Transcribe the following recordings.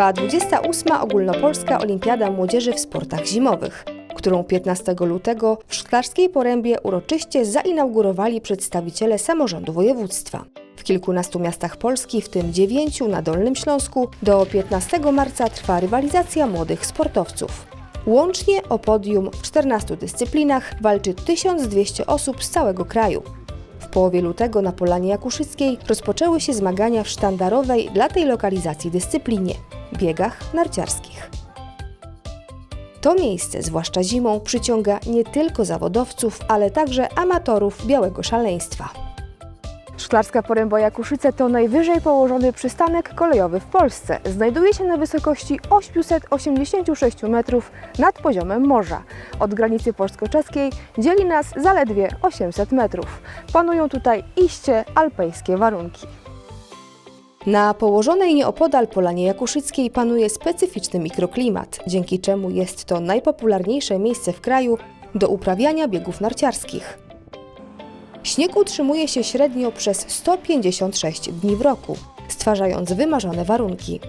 trwa 28. Ogólnopolska Olimpiada Młodzieży w Sportach Zimowych, którą 15 lutego w Szklarskiej Porębie uroczyście zainaugurowali przedstawiciele samorządu województwa. W kilkunastu miastach Polski, w tym dziewięciu na Dolnym Śląsku, do 15 marca trwa rywalizacja młodych sportowców. Łącznie o podium w 14 dyscyplinach walczy 1200 osób z całego kraju. W połowie lutego na Polanie Jakuszyckiej rozpoczęły się zmagania w sztandarowej dla tej lokalizacji dyscyplinie biegach narciarskich. To miejsce, zwłaszcza zimą, przyciąga nie tylko zawodowców, ale także amatorów białego szaleństwa. Szklarska Poręba Jakuszyce to najwyżej położony przystanek kolejowy w Polsce. Znajduje się na wysokości 886 metrów nad poziomem morza. Od granicy polsko-czeskiej dzieli nas zaledwie 800 metrów. Panują tutaj iście alpejskie warunki. Na położonej nieopodal Polanie Jakuszyckiej panuje specyficzny mikroklimat, dzięki czemu jest to najpopularniejsze miejsce w kraju do uprawiania biegów narciarskich. Śnieg utrzymuje się średnio przez 156 dni w roku, stwarzając wymarzone warunki.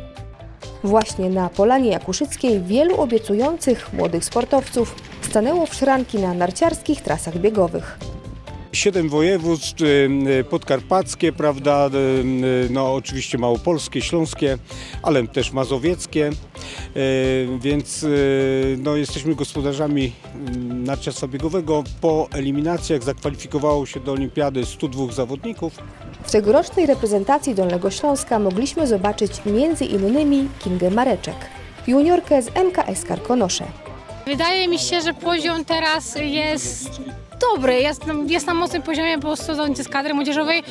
Właśnie na Polanie Jakuszyckiej wielu obiecujących młodych sportowców stanęło w szranki na narciarskich trasach biegowych. Siedem województw, y, y, podkarpackie, prawda, y, no oczywiście małopolskie, śląskie, ale też mazowieckie, więc no, jesteśmy gospodarzami narciarstwa biegowego. Po eliminacjach zakwalifikowało się do olimpiady 102 zawodników. W tegorocznej reprezentacji Dolnego Śląska mogliśmy zobaczyć m.in. Kingę Mareczek, juniorkę z MKS Karkonosze. Wydaje mi się, że poziom teraz jest dobry, jest, na- jest na mocnym poziomie, bo są zawodnicy z kadry młodzieżowej,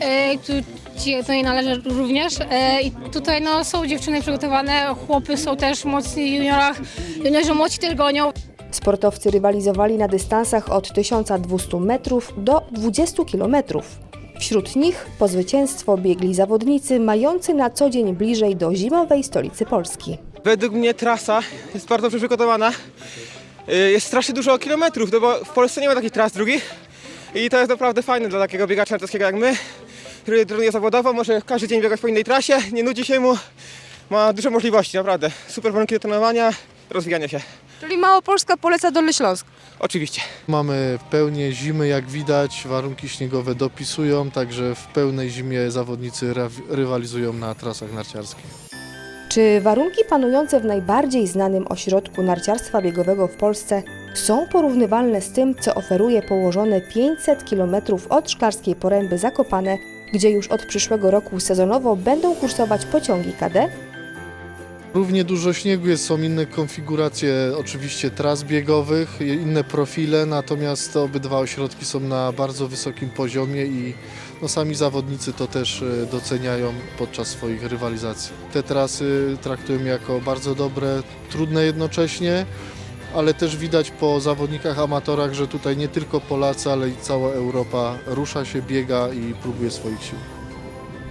e, tu, ci do niej należy również. E, I tutaj no, są dziewczyny przygotowane, chłopy są też mocni w juniorach, juniorzy młodzi też gonią. Sportowcy rywalizowali na dystansach od 1200 metrów do 20 kilometrów. Wśród nich po zwycięstwo biegli zawodnicy mający na co dzień bliżej do zimowej stolicy Polski. Według mnie trasa jest bardzo przygotowana. Y, Jest strasznie dużo kilometrów, no bo w Polsce nie ma takich tras drugich. I to jest naprawdę fajne dla takiego biegacza narciarskiego jak my, który trenuje zawodowo, może każdy dzień biegać po innej trasie, nie nudzi się mu, ma dużo możliwości, naprawdę. Super warunki do trenowania, rozwijania się. Czyli Małopolska poleca Dolny Śląsk. Oczywiście. Mamy w pełni zimy, jak widać, warunki śniegowe dopisują, także w pełnej zimie zawodnicy rywalizują na trasach narciarskich. Czy warunki panujące w najbardziej znanym ośrodku narciarstwa biegowego w Polsce są porównywalne z tym, co oferuje położone 500 km od Szklarskiej Poręby Zakopane, gdzie już od przyszłego roku sezonowo będą kursować pociągi KD? Równie dużo śniegu jest, są inne konfiguracje oczywiście tras biegowych, inne profile, natomiast obydwa ośrodki są na bardzo wysokim poziomie i no, sami zawodnicy to też e, doceniają podczas swoich rywalizacji. Te trasy traktują jako bardzo dobre, trudne jednocześnie, ale też widać po zawodnikach amatorach, że tutaj nie tylko Polacy, ale i cała Europa rusza się, biega i próbuje swoich sił.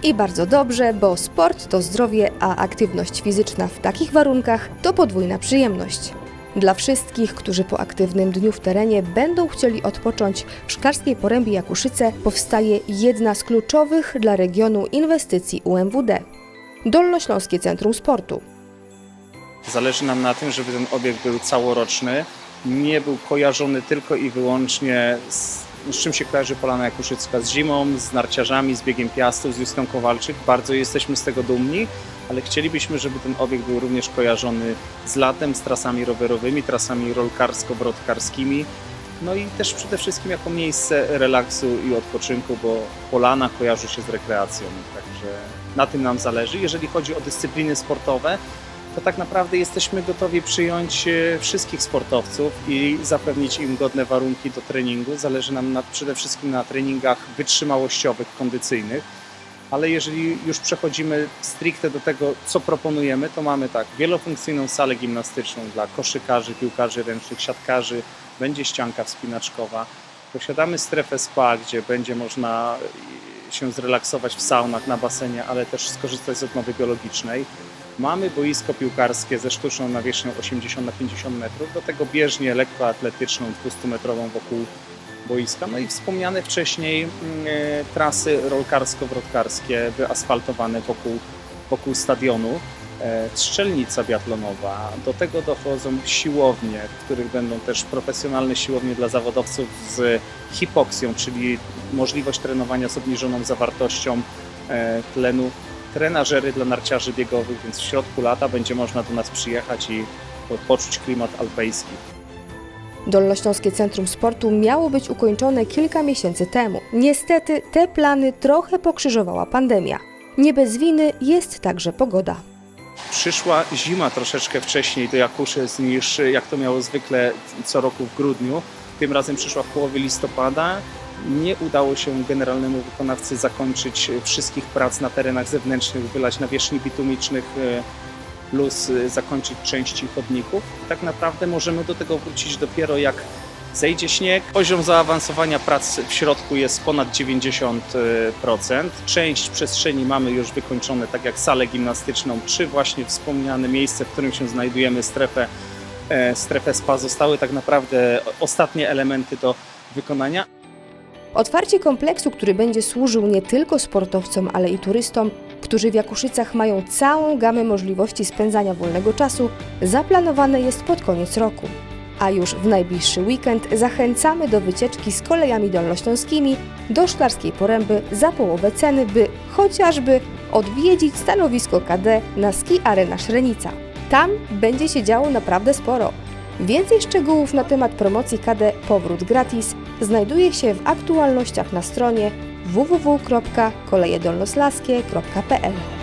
I bardzo dobrze, bo sport to zdrowie, a aktywność fizyczna w takich warunkach to podwójna przyjemność. Dla wszystkich, którzy po aktywnym dniu w terenie będą chcieli odpocząć w Szklarskiej Porębie Jakuszyce, powstaje jedna z kluczowych dla regionu inwestycji UMWD – Dolnośląskie Centrum Sportu. Zależy nam na tym, żeby ten obiekt był całoroczny, nie był kojarzony tylko i wyłącznie z, z czym się kojarzy Polana Jakuszycka, z zimą, z narciarzami, z biegiem piastów, z Justą Kowalczyk. Bardzo jesteśmy z tego dumni, ale chcielibyśmy, żeby ten obiekt był również kojarzony z latem, z trasami rowerowymi, trasami rolkarsko-brodkarskimi. No i też przede wszystkim jako miejsce relaksu i odpoczynku, bo Polana kojarzy się z rekreacją, także na tym nam zależy. Jeżeli chodzi o dyscypliny sportowe, to tak naprawdę jesteśmy gotowi przyjąć e, wszystkich sportowców i zapewnić im godne warunki do treningu. Zależy nam na, przede wszystkim na treningach wytrzymałościowych, kondycyjnych. Ale jeżeli już przechodzimy stricte do tego, co proponujemy, to mamy tak, wielofunkcyjną salę gimnastyczną dla koszykarzy, piłkarzy ręcznych, siatkarzy, będzie ścianka wspinaczkowa. Posiadamy strefę spa, gdzie będzie można e, się zrelaksować w saunach, na basenie, ale też skorzystać z odnowy biologicznej. Mamy boisko piłkarskie ze sztuczną nawierzchnią 80 na 50 metrów, do tego bieżnię lekkoatletyczną 200-metrową wokół boiska, no i wspomniane wcześniej mm, e, trasy rolkarsko-wrotkarskie wyasfaltowane wokół, wokół stadionu. e, strzelnica biatlonowa. Do tego dochodzą siłownie, w których będą też profesjonalne siłownie dla zawodowców z hipoksją, czyli możliwość trenowania z obniżoną zawartością e, tlenu. Trenażery dla narciarzy biegowych, więc w środku lata będzie można do nas przyjechać i po- poczuć klimat alpejski. Dolnośląskie Centrum Sportu miało być ukończone kilka miesięcy temu. Niestety te plany trochę pokrzyżowała pandemia. Nie bez winy jest także pogoda. Przyszła zima troszeczkę wcześniej do Jakuszyc niż jak to miało zwykle co roku w grudniu. Tym razem przyszła w połowie listopada. Nie udało się generalnemu wykonawcy zakończyć wszystkich prac na terenach zewnętrznych, wylać nawierzchni bitumicznych e, plus e, zakończyć części chodników. Tak naprawdę możemy do tego wrócić dopiero jak zejdzie śnieg. Poziom zaawansowania prac w środku jest ponad 90%. Część przestrzeni mamy już wykończone, tak jak salę gimnastyczną, czy właśnie wspomniane miejsce, w którym się znajdujemy, strefę, e, strefę spa. Zostały tak naprawdę ostatnie elementy do wykonania. Otwarcie kompleksu, który będzie służył nie tylko sportowcom, ale i turystom, którzy w Jakuszycach mają całą gamę możliwości spędzania wolnego czasu, zaplanowane jest pod koniec roku. A już w najbliższy weekend zachęcamy do wycieczki z kolejami dolnośląskimi do Szklarskiej Poręby za połowę ceny, by chociażby odwiedzić stanowisko KD na Ski Arena Szrenica. Tam będzie się działo naprawdę sporo. Więcej szczegółów na temat promocji KD Powrót Gratis znajduje się w aktualnościach na stronie www.kolejedolnoslaskie.pl.